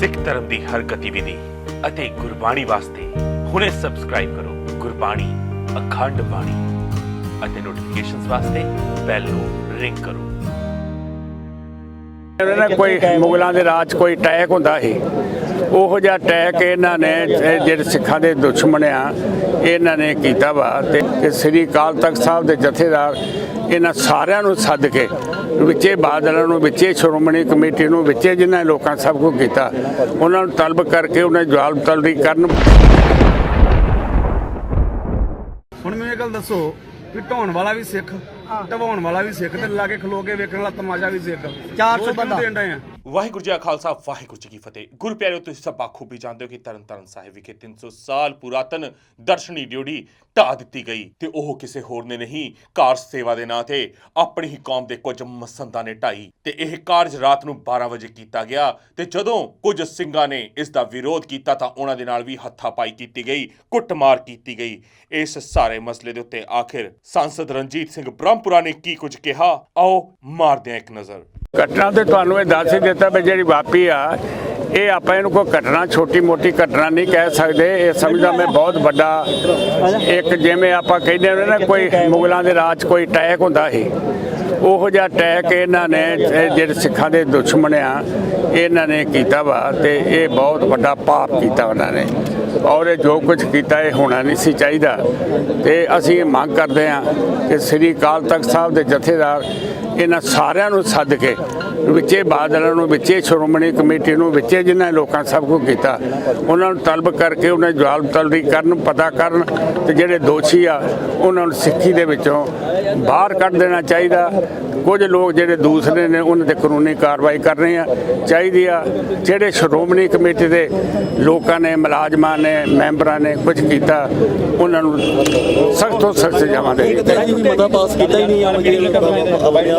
ਸਿੱਖ ਧਰਮ ਦੀ ਹਰ ਗਤੀਵਿਧੀ ਅਤੇ ਗੁਰਬਾਣੀ ਵਾਸਤੇ ਹੁਣੇ ਸਬਸਕ੍ਰਾਈਬ ਕਰੋ ਗੁਰਬਾਣੀ ਅਖੰਡ ਬਾਣੀ ਅਤੇ ਨੋਟੀਫਿਕੇਸ਼ਨਸ ਵਾਸਤੇ ਬੈਲ ਨੂੰ ਰਿੰਗ ਕਰੋ। ਇਹਨਾਂ ਕੋਈ ਮੁਗਲਾਂ ਦੇ ਰਾਜ ਕੋਈ ਅਟੈਕ ਹੁੰਦਾ ਸੀ? ਉਹੋ ਜਿਹਾ ਅਟੈਕ ਇਹਨਾਂ ਨੇ ਜਿਹੜੇ ਸਿੱਖਾਂ ਦੇ ਦੁਸ਼ਮਣ ਆ ਇਹਨਾਂ ਨੇ ਕੀਤਾ ਵਾ ਤੇ ਸ੍ਰੀ ਅਕਾਲ ਤਖਤ ਸਾਹਿਬ ਦੇ ਜਥੇਦਾਰ ਇਹਨਾਂ ਸਾਰਿਆਂ ਨੂੰ ਸੱਦ ਕੇ ਵਿੱਚੇ ਬਾਦਲਾਂ ਨੂੰ ਵਿੱਚੇ ਸ਼੍ਰੋਮਣੀ ਕਮੇਟੀ ਨੂੰ ਵਿੱਚੇ ਜਿਨ੍ਹਾਂ ਲੋਕਾਂ ਸਭ ਕੁਝ ਕੀਤਾ ਉਹਨਾਂ ਨੂੰ ਤਲਬ ਕਰਕੇ ਉਹਨਾਂ ਜਵਾਬ ਤਲਬੀ ਕਰਨ। ਹੁਣ ਮੈਨੂੰ ਇਹ ਗੱਲ ਦੱਸੋ ਵੀ ਢਾਉਣ ਵਾਲਾ ਵੀ ਸਿੱਖ ਢਵਾਉਣ ਵਾਲਾ ਵੀ ਸਿੱਖ ਤੇ ਲਾਗੇ ਖਲੋ ਕੇ ਵੇਖਣ ਵਾਲਾ ਤਮਾਸ਼ਾ ਵੀ ਸਿੱਖ। 400 ਬੰਦਾ। ਦੇਣ ਡਏ ਆ? ਵਾਹਿਗੁਰੂ ਜੀ ਕਾ ਖਾਲਸਾ, ਵਾਹਿਗੁਰੂ ਜੀ ਕੀ ਫਤਿਹ। ਗੁਰੂ ਪਿਆਰਿਓ ਤੁਸੀਂ ਸਭ ਬਾਖੂਬੀ ਜਾਣਦੇ ਹੋ ਕਿ ਤਰਨਤਾਰਨ ਸਾਹਿਬ ਵਿਖੇ 300 ਸਾਲ ਪੁਰਾਤਨ ਦਰਸ਼ਨੀ ਡਿਊਟੀ ਢਾ ਦਿੱਤੀ ਗਈ ਤੇ ਉਹ ਕਿਸੇ ਹੋਰ ਨੇ ਨਹੀਂ, ਕਾਰ ਸੇਵਾ ਦੇ ਨਾਂ ਤੇ ਆਪਣੀ ਹੀ ਕੌਮ ਦੇ ਕੁਝ ਮਸੰਦਾਂ ਨੇ ਢਾਈ ਤੇ ਇਹ ਕਾਰਜ ਰਾਤ ਨੂੰ 12 ਵਜੇ ਕੀਤਾ ਗਿਆ ਤੇ ਜਦੋਂ ਕੁਝ ਸਿੰਘਾਂ ਨੇ ਇਸ ਦਾ ਵਿਰੋਧ ਕੀਤਾ ਤਾਂ ਉਹਨਾਂ ਦੇ ਨਾਲ ਵੀ ਹੱਥਾਪਾਈ ਕੀਤੀ ਗਈ, ਕੁੱਟਮਾਰ ਕੀਤੀ ਗਈ। ਇਸ ਸਾਰੇ ਮਸਲੇ ਦੇ ਉੱਤੇ ਆਖਿਰ ਸੰਸਦ ਰਣਜੀਤ ਸਿੰਘ ਬ੍ਰਹਮਪੁਰਾ ਨੇ ਕੀ ਕੁਝ ਕਿਹਾ? ਆਓ ਮਾਰਦੇ ਹਾਂ ਇੱਕ ਨਜ਼ਰ। ਘਟਨਾ ਤੇ ਤੁਹਾਨੂੰ ਇਹ ਦੱਸ ਹੀ ਦਿੱਤਾ ਵੀ ਜਿਹੜੀ ਵਾਪੀ ਆ, ਇਹ ਆਪਾਂ ਇਹਨੂੰ ਕੋਈ ਘਟਨਾ ਛੋਟੀ ਮੋਟੀ ਘਟਨਾ ਨਹੀਂ ਕਹਿ ਸਕਦੇ। ਇਹ ਸਮਝਦਾ ਮੈਂ ਬਹੁਤ ਵੱਡਾ ਇੱਕ ਜਿਵੇਂ ਆਪਾਂ ਕਹਿੰਦੇ ਨੇ ਨਾ, ਕੋਈ ਮੁਗਲਾਂ ਦੇ ਰਾਜ ਕੋਈ ਅਟੈਕ ਹੁੰਦਾ ਸੀ। ਉਹੋ ਜਿਹਾ ਅਟੈਕ ਇਹਨਾਂ ਨੇ, ਇਹ ਜਿਹੜੇ ਸਿੱਖਾਂ ਦੇ ਦੁਸ਼ਮਣ ਆ, ਇਹਨਾਂ ਨੇ ਕੀਤਾ ਵਾ ਤੇ ਇਹ ਬਹੁਤ ਵੱਡਾ ਪਾਪ ਕੀਤਾ ਉਹਨਾਂ ਨੇ। ਔਰ ਇਹ ਜੋ ਕੁਝ ਕੀਤਾ, ਇਹ ਹੋਣਾ ਨਹੀਂ ਸੀ ਚਾਹੀਦਾ। ਤੇ ਅਸੀਂ ਇਹ ਮੰਗ ਕਰਦੇ ਹਾਂ ਕਿ ਸ੍ਰੀ ਅਕਾਲ ਤਖਤ ਸਾਹਿਬ ਦੇ ਜਥੇਦਾਰ ਇਹਨਾਂ ਸਾਰਿਆਂ ਨੂੰ ਸੱਦ ਕੇ, ਵਿੱਚੇ ਬਾਦਲਾਂ ਨੂੰ, ਵਿੱਚੇ ਸ਼੍ਰੋਮਣੀ ਕਮੇਟੀ ਨੂੰ, ਵਿੱਚੇ ਜਿਨ੍ਹਾਂ ਲੋਕਾਂ ਸਭ ਕੁਝ ਕੀਤਾ, ਉਹਨਾਂ ਨੂੰ ਤਲਬ ਕਰਕੇ, ਉਹਨਾਂ ਜਵਾਬ ਤਲਬੀ ਕਰਨ, ਪਤਾ ਕਰਨ, ਤੇ ਜਿਹੜੇ ਦੋਸ਼ੀ ਆ, ਉਹਨਾਂ ਨੂੰ ਸਿੱਖੀ ਦੇ ਵਿੱਚੋਂ ਬਾਹਰ ਕੱਢ ਦੇਣਾ ਚਾਹੀਦਾ। ਕੁਝ ਲੋਕ ਜਿਹੜੇ ਦੂਸਰੇ ਨੇ, ਉਹਨਾਂ ਤੇ ਕਾਨੂੰਨੀ ਕਾਰਵਾਈ ਕਰਨੀ ਆ, ਚਾਹੀਦੀ ਆ। ਜਿਹੜੇ ਸ਼੍ਰੋਮਣੀ ਕਮੇਟੀ ਦੇ ਲੋਕਾਂ ਨੇ, ਮੁਲਾਜ਼ਮਾਂ ਨੇ, ਮੈਂਬਰਾਂ ਨੇ ਕੁਝ ਕੀਤਾ, ਉਹਨਾਂ ਨੂੰ ਸਖਤ ਤੋਂ ਸਖਤ ਸਜ਼ਾਵਾਂ ਦੇ ਮਤਾ ਪਾਸ ਕੀਤਾ ਹੀ ਨਹੀਂ ਆ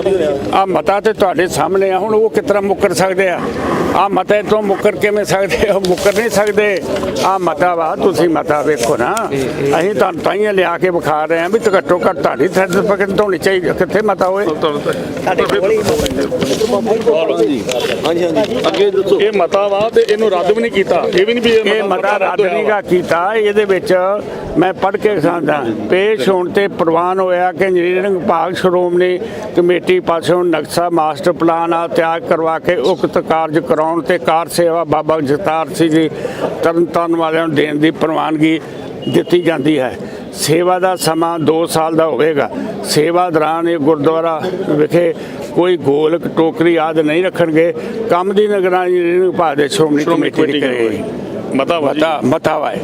ਹੀ ਆ ਮਤਾ ਤੇ ਤੁਹਾਡੇ ਸਾਹਮਣੇ ਆ ਹੁਣ ਉਹ ਕਿਸ ਤਰ੍ਹਾਂ ਮੁੱਕਰ ਸਕਦੇ ਆ? ਆ ਮਤੇ ਤੋਂ ਮੁੱਕਰ ਕਿਵੇਂ ਸਕਦੇ ਆ? ਮੁੱਕਰ ਨਹੀਂ ਸਕਦੇ। ਆ ਮਤਾ ਵਾ ਤੁਸੀਂ ਮਤਾ ਵੇਖੋ ਨਾ। ਅਸੀਂ ਤੁਹਾਨੂੰ ਤਾਈਆਂ ਲਿਆ ਕੇ ਵਿਖਾ ਰਹੇ ਆ ਵੀ ਤੇ ਘੱਟੋ ਘੱਟ ਤੁਹਾਡੀ ਸਰਟੀਫਿਕੇਟ ਹੋਣੀ ਚਾਹੀਦੀ ਕਿੱਥੇ ਮਤਾ ਹੋਏ? ਹੀ ਅੱਗੇ ਦੱਸੋ ਇਹ ਮਤਾ ਵਾ ਤੇ ਇਹਨੂੰ ਰੱਦ ਵੀ ਨਹੀਂ ਕੀਤਾ। ਇਹ ਵੀ ਨਹੀਂ ਵੀ ਇਹ ਮਤਾ ਰੱਦ ਹੋਇਆ ਨਹੀਂ ਗਾ ਕੀਤਾ। ਇਹਦੇ ਵਿੱਚ ਮੈਂ ਪੜ੍ਹ ਕੇ ਸਮਝਦਾ। ਪੇਸ਼ ਹੋਣ ਤੇ ਪ੍ਰਵਾਨ ਹੋਇਆ ਕਿ ਇੰਜੀਨੀਅਰਿੰਗ ਵਿਭਾਗ ਸ਼੍ਰੋਮਣੀ ਕਮੇਟੀ ਪਾਸੋਂ ਨਕਸ਼ਾ ਮਾਸਟਰ ਪਲਾਨ ਆ ਤਿਆਰ ਕਰਵਾ ਕੇ ਉਕਤ ਕਾਰਜ ਕਰਾਉਣ ਤੇ ਕਾਰ ਸੇਵਾ ਬਾਬਾ ਜਗਤਾਰ ਸਿੰਘ ਜੀ ਤਰਨਤਾਰਨ ਵਾਲਿਆਂ ਨੂੰ ਦੇਣ ਦੀ ਪ੍ਰਵਾਨਗੀ ਦਿੱਤੀ ਜਾਂਦੀ ਹੈ। ਸੇਵਾ ਦਾ ਸਮਾਂ 2 ਸਾਲ ਦਾ ਹੋਵੇਗਾ। ਸੇਵਾ ਦੌਰਾਨ ਇਹ ਗੁਰਦੁਆਰਾ ਵਿਖੇ ਕੋਈ ਗੋਲਕ ਟੋਕਰੀ ਆਦਿ ਨਹੀਂ ਰੱਖਣਗੇ। ਕੰਮ ਦੀ ਨਿਗਰਾਨੀ ਵਿਭਾਗ ਦੇ ਸ਼੍ਰੋਮਣੀ ਕਮੇਟੀ ਦੀ ਕਰੇਗੀ ਮਤਾ ਮਤਾ ਮਤਾ ਵਾਏ।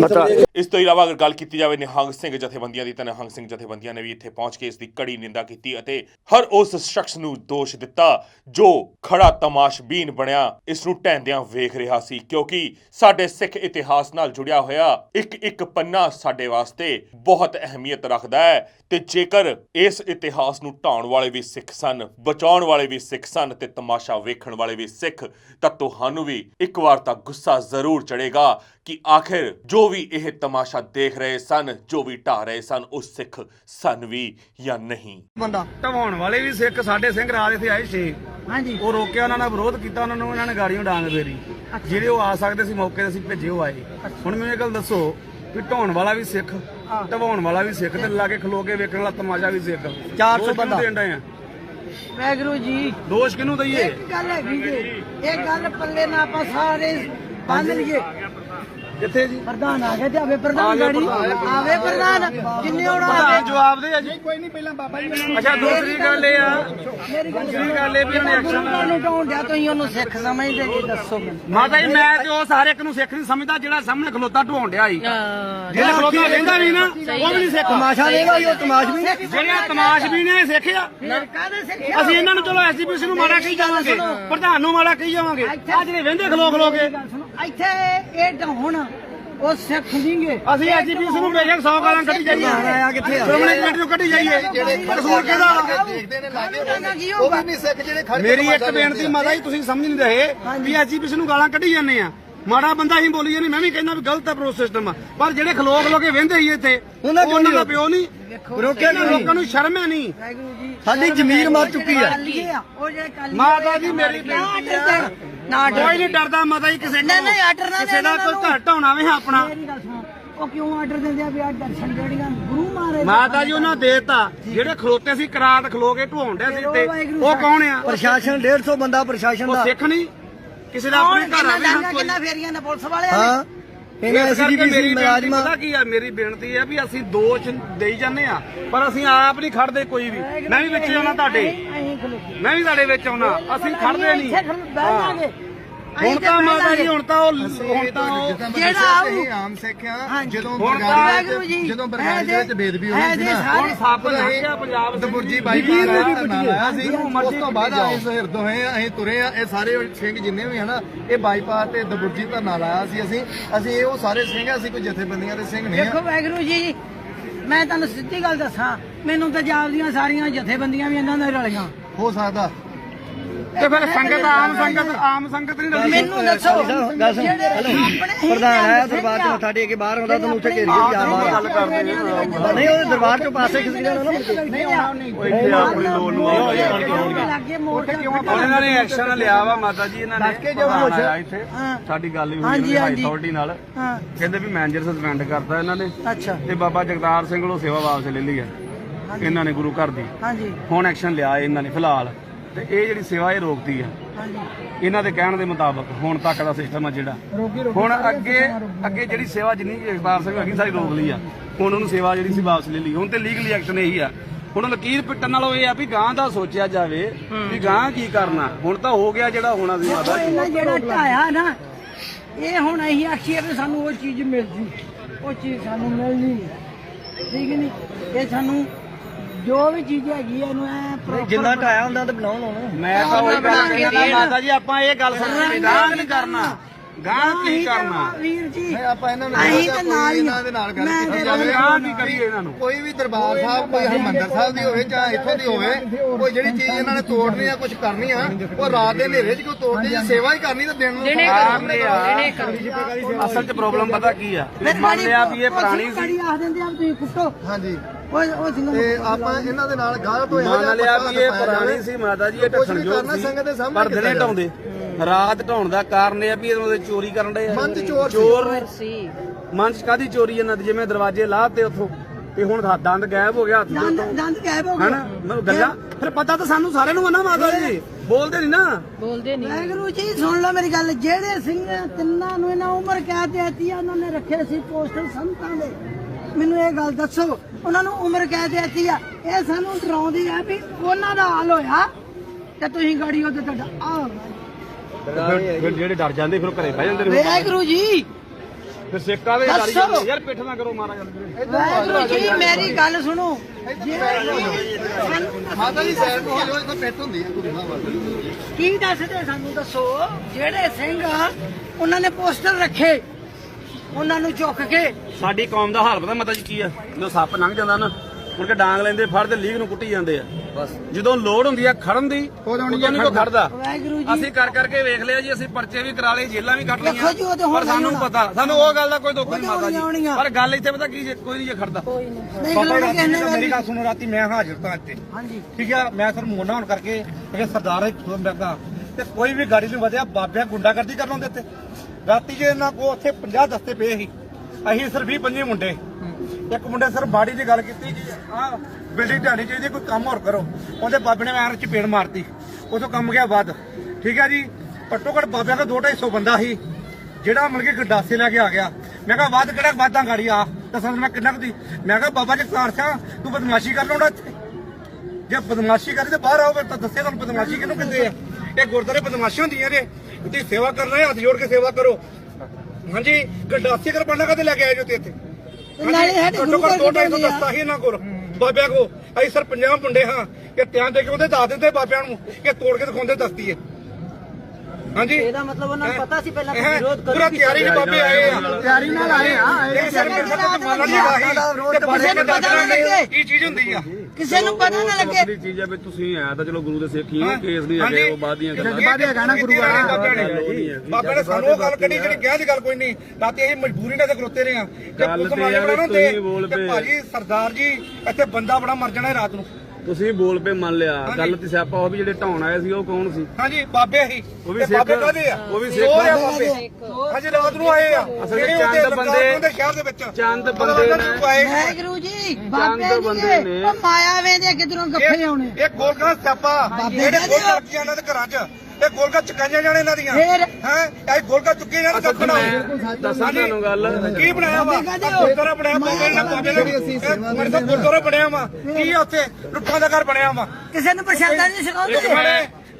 ਮਤਾ ਇਸ ਤੋਂ ਇਲਾਵਾ ਅਗਰ ਗੱਲ ਕੀਤੀ ਜਾਵੇ ਨਿਹੰਗ ਸਿੰਘ ਜਥੇਬੰਦੀਆਂ ਦੀ ਤਾਂ ਨਿਹੰਗ ਸਿੰਘ ਜਥੇਬੰਦੀਆਂ ਨੇ ਵੀ ਇੱਥੇ ਪਹੁੰਚ ਕੇ ਇਸ ਦੀ ਕੜੀ ਨਿੰਦਾ ਕੀਤੀ ਅਤੇ ਹਰ ਉਸ ਸ਼ਖਸ ਨੂੰ ਦੋਸ਼ ਦਿੱਤਾ ਜੋ ਖੜਾ ਤਮਾਸ਼ਬੀਨ ਬਣਿਆ ਇਸ ਨੂੰ ਢਹਿੰਦਿਆਂ ਵੇਖ ਰਿਹਾ ਸੀ ਕਿਉਂਕਿ ਸਾਡੇ ਸਿੱਖ ਇਤਿਹਾਸ ਨਾਲ ਜੁੜਿਆ ਹੋਇਆ ਇੱਕ ਇੱਕ ਪੰਨਾ ਸਾਡੇ ਵਾਸਤੇ ਬਹੁਤ ਅਹਿਮੀਅਤ ਰੱਖਦਾ ਹੈ ਤੇ ਜੇਕਰ ਇਸ ਇਤਿਹਾਸ ਨੂੰ ਢਾਉਣ ਵਾਲੇ ਵੀ ਸਿੱਖ ਸਨ ਬਚਾਉਣ ਵਾਲੇ ਵੀ ਸਿੱਖ ਸਨ ਤੇ ਤਮਾਸ਼ਾ ਵੇਖਣ ਵਾਲੇ ਵੀ ਸਿੱਖ। ਤਾਂ ਤੁਹਾਨੂੰ ਵੀ ਇੱਕ ਵਾਰ ਤਾਂ ਗੁੱਸਾ ਜ਼ਰੂਰ ਚੜੇਗਾ ਕਿ ਆਖਿਰ ਜੋ ਵੀ ਇਹ ਤਮਾਸ਼ਾ ਦੇਖ ਰਹੇ ਸਨ ਜੋ ਵੀ ਢਾ ਰਹੇ ਸਨ ਉਹ ਸਿੱਖ ਸਨ ਵੀ ਜਾਂ ਨਹੀਂ? ਬੰਦਾ। ਢਵਾਉਣ ਵਾਲੇ ਵੀ ਸਿੱਖ ਸਾਡੇ ਸਿੰਘ ਰਾਜ ਇੱਥੇ ਆਏ ਛੇ। ਹਾਂਜੀ। ਉਹ ਰੋਕਿਆ ਉਹਨਾਂ ਨਾਲ ਵਿਰੋਧ ਕੀਤਾ ਉਹਨਾਂ ਨੂੰ ਇਹਨਾਂ ਨੇ ਗਾੜੀਆਂ ਡਾਂਗ ਫੇਰੀ ਜਿਹੜੇ ਉਹ ਆ ਸਕਦੇ ਸੀ ਮੌਕੇ ਤੇ ਅਸੀਂ ਭੇਜੇ ਉਹ ਆਏ। ਹੁਣ ਮੈਨੂੰ ਇਹ ਗੱਲ ਦੱਸੋ ਵੀ ਢਾਉਣ ਵਾਲਾ ਵੀ ਸਿੱਖ ਢਵਾਉਣ ਵਾਲਾ ਵੀ ਸਿੱਖ ਤੇ ਲਾਗੇ ਖਲੋ ਕੇ ਵੇਖਣ ਵਾਲਾ ਤਮਾਸ਼ਾ ਵੀ ਸਿੱਖ। 400 ਦੋਸ਼ ਕਿਹਨੂੰ ਬੰਦਾ। ਦੇਣ ਆ? ਵੈਗਰੂ ਜੀ। ਦੋਸ਼ ਕਿਹਨੂੰ ਦਈਏ? ਇੱਕ ਗੱਲ ਹੈਗੀ ਜੀ। ਇਹ ਗੱਲ ਪੱਲੇ ਨਾ ਆਪਾਂ ਸਾਰੇ ਬੰਨ ਲਈਏ। ਕਿੱਥੇ ਜੀ? ਪ੍ਰਧਾਨ ਆ ਗਿਆ ਤੇ ਆਵੇ ਪ੍ਰਧਾਨ ਗਾੜੀ। ਪ੍ਰਧਾਨ। ਆਵੇ ਪ੍ਰਧਾਨ। ਜਿੰਨੇ ਹੁਣ ਆਵੇ? ਜਵਾਬ ਦੇ ਆ ਜੀ। ਕੋਈ ਨਹੀਂ ਪਹਿਲਾਂ ਬਾਬਾ ਜੀ ਅੱਛਾ ਦੂਸਰੀ ਗੱਲ ਇਹ ਆ। ਮੇਰੀ ਗੱਲ ਦੂਸਰੀ ਗੱਲ ਇਹ ਵੀ ਉਹਨੇ ਐਕਸ਼ਨ ਨੂੰ ਢਾਉਣ ਡਿਆ ਤੁਸੀਂ ਉਹਨੂੰ ਸਿੱਖ ਸਮਝਦੇ ਜੀ ਦੱਸੋ ਮਾਤਾ ਜੀ ਮੈਂ ਤੇ ਉਹ ਸਾਰੇ ਇੱਕ ਨੂੰ ਸਿੱਖ ਨਹੀਂ ਸਮਝਦਾ ਜਿਹੜਾ ਸਾਹਮਣੇ ਖਲੋਤਾ ਢੋਣ ਡਿਆ ਸੀ। ਜਿਹੜਾ ਖਲੋਤਾ ਰਹਿੰਦਾ ਨਹੀਂ ਨਾ ਉਹ ਵੀ ਨਹੀਂ ਸਿੱਖ। ਤਮਾਸ਼ਾ ਦੇਗਾ ਉਹ ਤਮਾਸ਼ ਵੀ ਜਿਹੜਾ ਤਮਾਸ਼ ਵੀ ਨੇ ਸਿੱਖਿਆ। ਅਸੀਂ ਇਹਨਾਂ ਨੂੰ ਚਲੋ ਐਸਜੀਪੀਸੀ ਨੂੰ ਮਾੜਾ ਕਹੀ ਜਾਵਾਂਗੇ। ਪ੍ਰਧਾਨ ਨੂੰ ਮਾੜਾ ਕਹੀ ਜਾਵਾਂਗੇ। ਆ ਜਿਹੜੇ ਵਹਿੰਦੇ ਖਲੋ ਖਲੋ ਕੇ। ਇੱਥੇ ਇਹ ਢਾਉਣ ਉਹ ਸਿੱਖ ਨਹੀਂਗੇ ਅਸੀਂ ਐਸਜੀਪੀਸੀ ਨੂੰ ਬੇਸ਼ੱਕ 100 ਗਾਲਾਂ ਕੱਢੀ ਜਾਈਏ। ਆਇਆ ਕਿੱਥੇ ਆ? ਸ਼੍ਰੋਮਣੀ ਕਮੇਟੀ ਨੂੰ ਕੱਢੀ ਜਾਈਏ। ਕਸੂਰ ਕਿਹਦਾ ਵਾ? ਕੀ ਹੋਊਗਾ ਮੇਰੀ ਇੱਕ ਬੇਨਤੀ ਮਾਤਾ ਜੀ ਤੁਸੀਂ ਸਮਝ ਨਹੀਂ ਰਹੇ ਵੀ ਐਸਜੀਪੀਸੀ ਨੂੰ ਗਾਲਾਂ ਕੱਢੀ ਜਾਂਦੇ ਆ। ਮਾੜਾ ਬੰਦਾ ਹੀ ਬੋਲੀ ਜਾਂਦੇ ਮੈਂ ਵੀ ਕਹਿੰਦਾ ਵੀ ਗਲਤ ਹੈ ਪ੍ਰੋ ਸਿਸਟਮ ਪਰ ਜਿਹੜੇ ਖਲੋ ਖਲੋ ਕੇ ਵਹਿੰਦੇ ਹੀ ਇੱਥੇ ਉਹਨਾਂ ਨਹੀਂ ਦਾ ਪਿਓ ਨਹੀਂ। ਰੋਕਿਆ ਕਿਉਂ ਲੋਕਾਂ ਨੂੰ ਸ਼ਰਮ ਹੈ ਨਹੀਂ। ਸਾਡੀ ਜ਼ਮੀਰ ਮਰ ਚੁੱਕੀ ਉਹ ਜਿਹੜੇ ਕਾਲੀ ਮਾਤਾ ਜੀ ਮੇਰੀ ਬੇਨਤੀ ਆ ਨਾ ਕੋਈ ਨਹੀਂ ਡਰਦਾ ਮਾਤਾ ਜੀ ਕਿਸੇ ਨਹੀਂ ਨਹੀਂ ਆਰਡਰ ਨਾ ਕਿਸੇ ਦਾ ਕੋਈ ਘਰ ਢਾਉਣਾ ਵੇ ਆਪਣਾ। ਮੇਰੀ ਗੱਲ ਸੁਣੋ ਉਹ ਕਿਉਂ ਆਰਡਰ ਦਿੰਦੇ ਆ ਵੀ ਆ ਦਰਸ਼ਨ ਜਿਹੜੀਆਂ ਗੁਰੂ ਮਹਾਰਾਜ ਮਾਤਾ ਜੀ ਉਹਨਾਂ ਦੇਤਾ ਜਿਹੜੇ ਖਲੋਤੇ ਸੀ ਕਰਾਤ ਖਲੋ ਕੇ ਢਵਾਉਣ ਡਿਆ ਸੀ ਤੇ ਉਹ ਕੌਣ ਆ? ਪ੍ਰਸ਼ਾਸਨ 150 ਬੰਦਾ ਪ੍ਰਸ਼ਾਸਨ ਉਹ ਦਾ। ਸਿੱਖ ਨਹੀਂ? ਕਿਸੇ ਦਾ ਆਪਣੇ ਘਰ ਆਵੇ ਕਿੰਨਾ ਫੇਰੀਆਂ ਨੇ ਪੁਲਿਸ ਵਾਲਿਆਂ ਨੇ? ਇਹਨਾਂ ਇਸ ਕਰਕੇ ਮੇਰੀ ਬੇਨਤੀ ਮੁਲਾਜ਼ਮਾਂ। ਪਤਾ ਕੀ ਆ ਮੇਰੀ ਬੇਨਤੀ ਹੈ ਵੀ ਅਸੀਂ ਦੋਸ਼ ਦੇਈ ਜਾਂਦੇ ਆ ਪਰ ਅਸੀਂ ਆਪ ਨਹੀਂ ਖੜਦੇ ਕੋਈ ਵੀ। ਮੈਂ ਵੀ ਵਿੱਚ ਆਉਣਾ ਤੁਹਾਡੇ। ਅਸੀਂ ਮੈਂ ਵੀ ਤੁਹਾਡੇ ਵਿੱਚ ਆਉਣਾ ਅਸੀਂ ਖੜਦੇ ਨਹੀਂ। ਇੱਥੇ ਖਲੋ- ਬਹਿ ਜਾਗੇ ਹੁਣ ਤਾਂ ਮਾਤਾ ਜੀ ਹੁਣ ਤਾਂ ਉਹ ਹੁਣ ਤਾਂ ਉਹ ਜਿਹੜਾ ਆਊ ਆਮ ਸਿੱਖਿਆ। ਜਦੋਂ ਬਰਗਾੜੀ ਤਾਂ ਵਿੱਚ ਜਦੋਂ ਬਰਗਾੜੀ ਦੇ ਵਿੱਚ ਦੇ- ਬੇਦਬੀ ਇਹ ਹੋਈ ਸੀ ਨਾ ਹੁਣ ਸੱਪ ਲੱਗਿਆ ਪੰਜਾਬ ਦੇ ਦਬੁਰਜੀ। ਬਾਈਪਾਸ ਲਾਇਆ ਸੀ। ਉਸ ਤੋਂ ਬਾਅਦ ਕੁੱਟੀ ਅਸੀਂ ਸਹਿਰਦ ਹੋਏ ਆ ਅਸੀਂ ਤੁਰੇ ਆ ਇਹ ਸਾਰੇ ਸਿੰਘ ਜਿੰਨੇ ਵੀ ਹਨਾ ਇਹ ਬਾਈਪਾਸ ਤੇ ਦਬੁਰਜੀ ਧਰਨਾ ਲਾਇਆ ਸੀ। ਅਸੀਂ ਅਸੀਂ ਇਹ ਉਹ ਸਾਰੇ ਸਿੰਘ ਆ ਅਸੀਂ ਕੋਈ ਜਥੇਬੰਦੀਆਂ ਦੇ ਸਿੰਘ ਨਹੀਂ ਦੇਖੋ ਆ ਵਾਹਿਗੁਰੂ ਜੀ ਮੈਂ ਤੁਹਾਨੂੰ ਸਿੱਧੀ ਗੱਲ ਦੱਸਾਂ ਮੈਨੂੰ ਤਾਂ ਜਾਪਦੀਆਂ ਸਾਰੀਆਂ ਜਥੇਬੰਦੀਆਂ ਵੀ ਇਹਨਾਂ ਨਾਲ ਰਲੀਆਂ। ਹੋ ਸਕਦਾ। ਤੇ ਫਿਰ ਸੰਗਤ ਆਮ ਸੰਗਤ ਆਮ ਸੰਗਤ ਨਹੀਂ ਰਲੀ ਮੈਨੂੰ ਦੱਸੋ ਗੱਲ ਆਪਣੇ ਪ੍ਰਧਾਨ ਆਇਆ ਦਰਬਾਰ ਚ ਮੱਥਾ ਟੇਕ ਕੇ ਬਾਹਰ ਆਉਂਦਾ ਤੁਹਾਨੂੰ ਉੱਥੇ ਘੇਰ ਕੇ ਜਾ ਬਾਹਰ ਨਹੀਂ ਉਹਦੇ ਦਰਬਾਰ ਚੋਂ ਪਾਸੇ ਖਿਸਕ ਜਾਣਾ ਨਾ। ਨਹੀਂ ਆਉਣੀ ਆਪਣੀ ਲੋੜ ਨੂੰ ਲੱਗੇ ਮੋੜ ਕੇ ਇਹਨਾਂ ਨੇ ਐਕਸ਼ਨ ਲਿਆ ਵਾ ਮਾਤਾ ਜੀ ਇਹਨਾਂ ਨੇ ਇੱਥੇ। ਹਾਂ। ਸਾਡੀ ਗੱਲ ਹੀ ਹੋਈ। ਅਥਾਰਟੀ ਨਾਲ। ਹਾਂ। ਕਹਿੰਦੇ ਵੀ ਮੈਨੇਜਰ ਸਸਪੈਂਡ ਕਰਤਾ ਇਹਨਾਂ ਨੇ। ਅੱਛਾ। ਤੇ ਬਾਬਾ ਜਗਤਾਰ ਸਿੰਘ ਕੋਲੋਂ ਸੇਵਾ ਵਾਪਸ ਲੈ ਲਈ ਹੈ। ਇਹਨਾਂ ਨੇ ਗੁਰੂ ਘਰ ਦੀ। ਹਾਂਜੀ। ਹੁਣ ਐਕਸ਼ਨ ਲਿਆ ਇਹਨਾਂ ਨੇ ਫਿਲਹਾਲ। ਤੇ ਇਹ ਜਿਹੜੀ ਸੇਵਾ ਇਹ ਰੋਕਦੀ ਆ। ਇਹਨਾਂ ਦੇ ਕਹਿਣ ਦੇ ਮੁਤਾਬਕ ਹੁਣ ਤੱਕ ਦਾ ਸਿਸਟਮ ਆ ਜਿਹੜਾ। ਹੁਣ ਅੱਗੇ ਅੱਗੇ ਜਿਹੜੀ ਸੇਵਾ ਜਿੰਨੀ ਜਗਤਾਰ ਸਿੰਘ ਹੈਗੀ ਸਾਰੀ ਰੋਕ ਲਈ ਆ। ਹੁਣ ਉਹਨੂੰ ਸੇਵਾ ਜਿਹੜੀ ਸੀ ਵਾਪਸ ਲੈ ਲਈ। ਹੁਣ ਤੇ ਲੀਗਲੀ ਐਕਸ਼ਨ ਇਹੀ ਆ। ਹੁਣ ਲਕੀਰ ਪਿੱਟਣ ਨਾਲੋਂ ਇਹ ਆ ਵੀ ਗਾਂ ਦਾ ਸੋਚਿਆ ਜਾਵੇ ਵੀ ਗਾਂ ਕੀ ਕਰਨਾ। ਹੁਣ ਤਾਂ ਹੋ ਗਿਆ ਜਿਹੜਾ ਹੋਣਾ ਸੀ ਮਾਤਾ ਜੀ ਜਿਹੜਾ ਢਾਇਆ ਨਾ ਇਹ ਹੁਣ ਅਸੀਂ ਆਖੀਏ ਵੀ ਸਾਨੂੰ ਉਹ ਚੀਜ਼ ਮਿਲ ਜੂ। ਉਹ ਚੀਜ਼ ਸਾਨੂੰ ਮਿਲਣੀ ਨਹੀਂ ਠੀਕ ਨਹੀਂ ਇਹ ਸਾਨੂੰ ਜੋ ਵੀ ਚੀਜ਼ ਹੈਗੀ ਆ ਇਹਨੂੰ ਐ ਜਿੰਨਾ ਢਾਇਆ ਹੁੰਦਾ ਤਾਂ ਬਣਾਉਣ ਹੁਣ ਮੈਂ ਤਾਂ ਉਹੀ ਗੱਲ ਕਹਿੰਦਾ ਮਾਤਾ ਜੀ ਆਪਾਂ ਇਹ ਗੱਲ ਸਮਝਣੀ ਕੀ ਕਰਨਾ। ਗਾਂ ਕੀ ਅਸੀਂ ਤਾਂ ਕਰਨਾ? ਵੀਰ ਜੀ। ਨਹੀਂ, ਆਪਾਂ ਇਹਨਾਂ ਨੂੰ ਅਸੀਂ ਕੋਈ ਤਾਂ ਨਾਲ ਹੀ ਇਹਨਾਂ ਦੇ ਨਾਲ ਗੱਲ ਮੈਂ ਕੀਤੀ ਤੇ ਜਾਵੇ। ਗਾਂ ਕੀ ਕਰੀਏ ਇਹਨਾਂ ਨੂੰ? ਕੋਈ ਵੀ ਦਰਬਾਰ ਸਾਹਿਬ ਕੋਈ ਹਰਮੰਦਰ ਸਾਹਿਬ ਦੀ ਹੋਵੇ ਜਾਂ ਇੱਥੋਂ ਦੀ ਹੋਵੇ ਕੋਈ ਜਿਹੜੀ ਚੀਜ਼ ਇਹਨਾਂ ਨੇ ਤੋੜਨੀ ਆ ਕੁਝ ਕਰਨੀ ਆ ਉਹ ਰਾਤ ਦੇ ਹਨੇਰੇ 'ਚ ਕਿਉਂ ਤੋੜਦੇ ਜੇ ਸੇਵਾ ਹੀ ਕਰਨੀ ਤਾਂ ਦਿਨ ਨੂੰ ਆਮਨੇ ਅਸਲ 'ਚ ਪ੍ਰੋਬਲਮ ਪਤਾ ਕੀ ਆ? ਮੰਨ ਲਿਆ ਵੀ ਇਹ ਪੁਰਾਣੀ ਸੀ। ਕੜੀ ਆਖ ਦਿੰਦੇ ਆ ਵੀ ਤੁਸੀਂ ਕੁੱਟੋ। ਹਾਂਜੀ। ਉਹ ਉਹ ਸਿੰਘ ਤੇ ਆਪਾਂ ਇਹਨਾਂ ਦੇ ਨਾਲ ਗਾਹ ਤੋਂ ਇਹੋ ਜਿਹਾ ਮੰਨ ਲਿਆ ਪੱਕਾ ਵੀ ਇਹ ਪਾਇਆ ਪੁਰਾਣੀ ਜਾਵੇ। ਸੀ ਮਾਤਾ ਜੀ ਇਹ ਯੋਗ ਕਰਨਾ ਸੀ ਪਰ ਦਿਨੇ ਢਾਉਂਦੇ। ਰਾਤ ਢਾਉਣ ਦਾ ਕਾਰਨ ਇਹ ਆ ਵੀ ਇਹਨਾਂ ਦੇ ਚੋਰੀ ਕਰਨ ਦੇ ਮਨ 'ਚ ਚੋਰ ਸੀ। ਚੋਰ ਸੀ। ਮਨ 'ਚ ਕਾਦੀ ਚੋਰੀ ਇਹਨਾਂ ਦੀ? ਜਿਵੇਂ ਦਰਵਾਜ਼ੇ ਲਾਹਤੇ ਉੱਥੋਂ ਤੇ ਹੁਣ ਹੱਥ ਦੰਦ ਗਾਇਬ ਹੋ ਗਿਆ ਹੱਥ ਦੇ ਦੰਦ ਗਾਇਬ ਹੋ ਗਏ। ਹਨਾ? ਮਤਲਬ ਗੱਲਾਂ ਫਿਰ ਪਤਾ ਤਾਂ ਸਾਨੂੰ ਸਾਰਿਆਂ ਨੂੰ ਆ ਨਾ ਮਾਤਾ ਜੀ। ਬੋਲਦੇ ਨਹੀਂ ਨਾ। ਵਾਹਿਗੁਰੂ ਜੀ ਸੁਣ ਲਓ ਮੇਰੀ ਗੱਲ। ਜਿਹੜੇ ਸਿੰਘ ਤਿੰਨਾਂ ਨੂੰ ਇਹਨਾਂ ਉਮਰ ਕਹਿ ਦਿੱਤੀ ਆ ਉਹਨਾਂ ਨੇ ਰੱਖੇ ਸੀ ਪੋਸਟਰ ਸੰਤਾਂ ਦੇ। ਮੈਨੂੰ ਇਹ ਗੱਲ ਦੱਸੋ ਉਹਨਾਂ ਨੂੰ ਉਮਰ ਕਹਿ ਦਿੱਤੀ ਆ। ਇਹ ਸਾਨੂੰ ਡਰਾਉਂਦੇ ਆ ਵੀ ਉਹਨਾਂ ਦਾ ਹਾਲ ਹੋਇਆ ਤੇ ਤੁਸੀਂ ਗਾੜੀ ਉਹਦੇ ਤੁਹਾਡਾ ਆ ਫਿਰ ਫਿਰ ਜਿਹੜੇ ਡਰ ਜਾਂਦੇ ਫਿਰ ਉਹ ਘਰੇ ਬਹਿ ਜਾਂਦੇ ਨੇ ਵਾਹਿਗੁਰੂ ਜੀ। ਫਿਰ ਸਿੱਕਾ ਦੇ ਡਰ ਯਾਰ ਪਿੱਠ ਨਾ ਕਰੋ ਮਾਰਾ ਗੱਲ ਵਾਹਿਗੁਰੂ ਜੀ ਮੇਰੀ ਗੱਲ ਸੁਣੋ। ਮਾਤਾ ਜੀ ਸਾਈਡ ਤੋਂ ਹੋ ਜਾਓ ਇੱਥੇ ਪਿੱਟ ਹੁੰਦੀ ਹੈ ਗੁਰੂ ਸਾਹਿਬ ਵਾਲੀ ਕੀ ਦੱਸਦੇ ਸਾਨੂੰ ਦੱਸੋ? ਜਿਹੜੇ ਸਿੰਘ ਆ, ਉਹਨਾਂ ਨੇ ਪੋਸਟਰ ਰੱਖੇ ਉਹਨਾਂ ਨੂੰ ਚੁੱਕ ਕੇ। ਸਾਡੀ ਕੌਮ ਦਾ ਹਾਲ ਪਤਾ ਮਤਾ ਜੀ ਕੀ ਆ? ਜਦੋਂ ਸੱਪ ਲੰਘ ਜਾਂਦਾ ਨਾ ਮੁੜ ਕੇ ਡਾਂਗ ਲੈਂਦੇ ਫੜਦੇ ਲੀਗ ਨੂੰ ਕੁੱਟੀ ਜਾਂਦੇ ਆ। ਬਸ। ਜਦੋਂ ਲੋੜ ਹੁੰਦੀ ਆ ਖੜਨ ਦੀ ਉਦੋਂ ਨਹੀਂ ਕੋਈ ਖੜਦਾ। ਵਾਹਿਗੁਰੂ ਜੀ। ਅਸੀਂ ਕਰ ਕਰਕੇ ਵੇਖ ਲਿਆ ਜੀ ਅਸੀਂ ਪਰਚੇ ਵੀ ਕਰਾ ਲਏ ਜੇਲਾਂ ਵੀ ਕੱਟ ਲਈਆਂ। ਪਰ ਸਾਨੂੰ ਨਹੀਂ। ਪਤਾ ਸਾਨੂੰ ਉਹ ਗੱਲ ਦਾ ਕੋਈ ਦੁੱਖ ਨਹੀਂ ਮਾਤਾ ਜੀ। ਪਰ ਗੱਲ ਇੱਥੇ ਪਤਾ ਕੀ ਜੇ ਕੋਈ ਨਹੀਂ ਜੇ ਖੜਦਾ। ਨਹੀਂ। ਖਲੋਣਾ ਕਹਿੰਦੇ ਮੇਰੀ ਗੱਲ ਸੁਣੋ ਰਾਤੀ ਮੈਂ ਹਾਜ਼ਰ ਤਾਂ ਇੱਥੇ। ਹਾਂਜੀ। ਠੀਕ ਆ ਮੈਂ ਸਰ ਮੋਨਾ ਹੋਣ ਕਰਕੇ ਕਿ ਸਰਦਾਰ ਲੱਗਾ ਤੇ। ਕੋਈ ਵੀ ਗਾੜੀ ਨੂੰ ਵਧਿਆ ਬਾਬਿਆਂ ਗੁੰਡਾਗਰਦੀ ਕਰਨ ਹੁੰਦੇ ਤੇ ਰਾਤੀ ਜੇ ਇਹਨਾਂ ਕੋ ਉੱਥੇ 50 ਦਸਤੇ ਪਏ ਸੀ ਅਸੀਂ ਸਿਰ 20 25 ਮੁੰਡੇ। ਇੱਕ ਮੁੰਡੇ ਸਰ ਬਾੜੀ ਦੀ ਗੱਲ ਕੀਤੀ ਕਿ ਆ ਬਿਲਡਿੰਗ ਢਾਣੀ ਚਾਹੀਦੀ ਕੋਈ ਕੰਮ ਹੋਰ ਕਰੋ। ਉਹਦੇ ਬਾਬੇ ਨੇ ਮੈਂ ਚਪੇੜ ਮਾਰਤੀ। ਉਦੋਂ ਕੰਮ ਗਿਆ ਵੱਧ। ਠੀਕ ਹੈ ਜੀ? ਘੱਟੋ ਘੱਟ ਬਾਬਿਆਂ ਦਾ 2-250 ਬੰਦਾ ਸੀ। ਜਿਹੜਾ ਮਿਲ ਕੇ ਗੰਡਾਸੇ ਲੈ ਕੇ ਆ ਗਿਆ। ਮੈਂ ਕਿਹਾ ਵੱਧ ਕਿਹੜਾ ਵਾਧਾਂ ਗਾੜੀ ਆ? ਦੱਸਾਂ ਮੈਂ ਕਿੰਨਾ ਕੁ ਦੀ ਮੈਂ ਕਿਹਾ ਬਾਬਾ ਜਗਤਾਰ ਸਿੰਘ ਤੂੰ ਬਦਮਾਸ਼ੀ ਕਰ ਲਾਉਣਾ ਇੱਥੇ। ਜੇ ਬਦਮਾਸ਼ੀ ਕਰੀ ਤੇ ਬਾਹਰ ਆਓ ਫਿਰ ਤਾਂ ਦੱਸੇ ਤੁਹਾਨੂੰ ਬਦਮਾਸ਼ੀ ਕਿਹਨੂੰ ਕਹਿੰਦੇ ਆ? ਇਹ ਗੁਰਦਾਰੇ ਬਦਮਾਸ਼ੀ ਹੁੰਦੀਆਂ ਨੇ। ਤੁਸੀਂ ਸੇਵਾ ਕਰਨਾ ਹੈ ਹੱਥ ਜੋੜ ਕੇ ਸੇਵਾ ਕਰੋ। ਹਾਂਜੀ ਗੰਡਾਸੇ ਕਰ ਬੰਦਾ ਕਦੇ ਲੈ ਕੇ ਆਏ ਜੋ ਤੇ ਇੱਥੇ? ਨਾਲੇ ਸਾਡੇ ਘੱਟੋ ਗੁਰੂ ਘੱਟ ਘਰ ਦੋ ਢਾਈ ਸੌ ਕਿੰਨੇ ਆ? ਦਸਤਾ ਹੀ ਇਹਨਾਂ ਕੋਲ। ਬਾਬਿਆਂ ਕੋ ਅਸੀਂ ਸਰ ਪੰਜਾਬ ਮੁੰਡੇ ਹਾਂ ਕਿ ਧਿਆਨ ਦੇ ਕੇ ਉਹਦੇ ਦੱਸ ਦਿੰਦੇ ਬਾਬਿਆਂ ਨੂੰ ਕਿ ਤੋੜ ਕੇ ਦਿਖਾਉਂਦੇ ਦਸਤੀ ਹੈ ਹਾਂਜੀ? ਇਹਦਾ ਮਤਲਬ ਉਹਨਾਂ ਨੂੰ ਪਤਾ ਸੀ ਪਹਿਲਾਂ ਇਹ ਪੂਰਾ ਤਿਆਰੀ ਨਾਲ ਬਾਬੇ ਆਏ ਆ। ਤਿਆਰੀ ਨਾਲ ਆਏ ਆ। ਇਹ ਸਰ ਮੇਰੇ ਸਾਹਮਣੇ ਮਾਲਾ ਨਹੀਂ ਆਹੀ ਤੇ ਕਿਸੇ ਨੂੰ ਪਤਾ ਨਾ ਲੱਗੇ ਕੀ ਚੀਜ਼ ਹੁੰਦੀ ਆ। ਕਿਸੇ ਨੂੰ ਪਤਾ ਨਾ ਲੱਗੇ। ਚੀਜ਼ ਆ ਵੀ ਤੁਸੀਂ ਆਇਆ ਤਾਂ ਚਲੋ ਗੁਰੂ ਦੇ ਸਿੱਖ ਹੀ ਹੋ ਕੇਸ ਨਹੀਂ। ਹੈਗੇ ਉਹ ਬਾਅਦ ਦੀਆਂ ਗੱਲਾਂ। ਬਾਬੇ ਗਾਣਾ ਗੁਰੂ ਉਹ ਬਾਬੇ ਹੈ। ਨੇ ਸਾਨੂੰ ਉਹ ਗੱਲ ਕੱਢੀ ਜਿਹੜੀ ਕਿਹਾ ਦੀ ਗੱਲ ਕੋਈ ਨਹੀਂ। ਰਾਤੀ ਅਸੀਂ ਮਜਬੂਰੀ ਨਾਲ ਤੇ ਖਲੋਤੇ ਰਹੇ ਆ ਪੁਲਿਸ ਤੇ ਮਾਰੇ ਇਹ ਆ ਵੀ ਬਣਾ ਤੇ। ਭਾਜੀ ਸਰਦਾਰ ਜੀ ਇੱਥੇ ਬੰਦਾ ਬੜਾ ਮਰ ਜਾਣਾ ਹੈ ਰਾਤ ਨੂੰ। ਤੁਸੀਂ ਬੋਲ ਪੇ ਮੰਨ ਲਿਆ। ਗੱਲ ਤੇ ਸਿਆਪਾ ਉਹ ਵੀ ਜਿਹੜੇ ਢਾਉਣ ਆਏ ਸੀ ਉਹ ਕੌਣ ਸੀ? ਹਾਂਜੀ ਬਾਬੇ ਹੀ ਉਹ ਵੀ ਸਿੱਖ- ਬਾਬੇ ਕਾਹਦੇ ਆ? ਉਹ ਵੀ ਸਿੱਖ- ਉਹ ਆ ਬਾਬੇ। ਹਾਂਜੀ ਰਾਤ ਨੂੰ ਆਏ ਆ। ਅਸਲ ਚੰਦ ਬੰਦੇ- ਦੇ ਸ਼ਹਿਰ ਦੇ ਵਿੱਚ। ਚੰਦ ਬੰਦੇ ਨੇ- ਵਾਹਿਗੁਰੂ ਜੀ ਬਾਬੇ ਦੇ ਨੇ। ਉਹ ਮਾਇਆ ਵੇਦੇ ਕਿਧਰੋਂ ਗੱਫੇ ਆਉਣੇ। ਇਹ ਗੋਲਕਾਂ ਸਿਆਪਾ। ਜਿਹੜੇ ਗੋਲਕਾਂ ਦੇ ਘਰਾਂ 'ਚ ਇਹ ਗੋਲਕਾਂ ਚੁਕਾਈਆਂ ਜਾਣੇ ਇਹਨਾਂ ਦੀਆਂ। ਫੇਰ? ਹੈ? ਇਹ ਗੋਲਕਾਂ ਚੁੱਕੇ ਇਹਨਾਂ ਦੇ ਕੱਖਣਾ ਦੱਸਾਂ ਤੁਹਾਨੂੰ ਗੱਲ। ਕੀ ਬਣਾਇਆ ਵਾ? ਗੁਰਦੁਆਰਾ ਬਣਿਆ ਬਾਬੇ ਨੇ ਬਾਬੇ ਨੇ ਮੇਰੇ ਤੋਂ ਗੁਰਦੁਆਰਾ ਬਣਿਆ ਵਾ। ਕੀ ਆ ਉੱਥੇ? ਰੁੱਖਾਂ ਦਾ ਘਰ ਬਣਿਆ ਵਾ। ਕਿਸੇ ਨੂੰ ਪ੍ਰਸ਼ਾਦਾ ਨਹੀਂ ਸਿਖਾਉਂਦੇ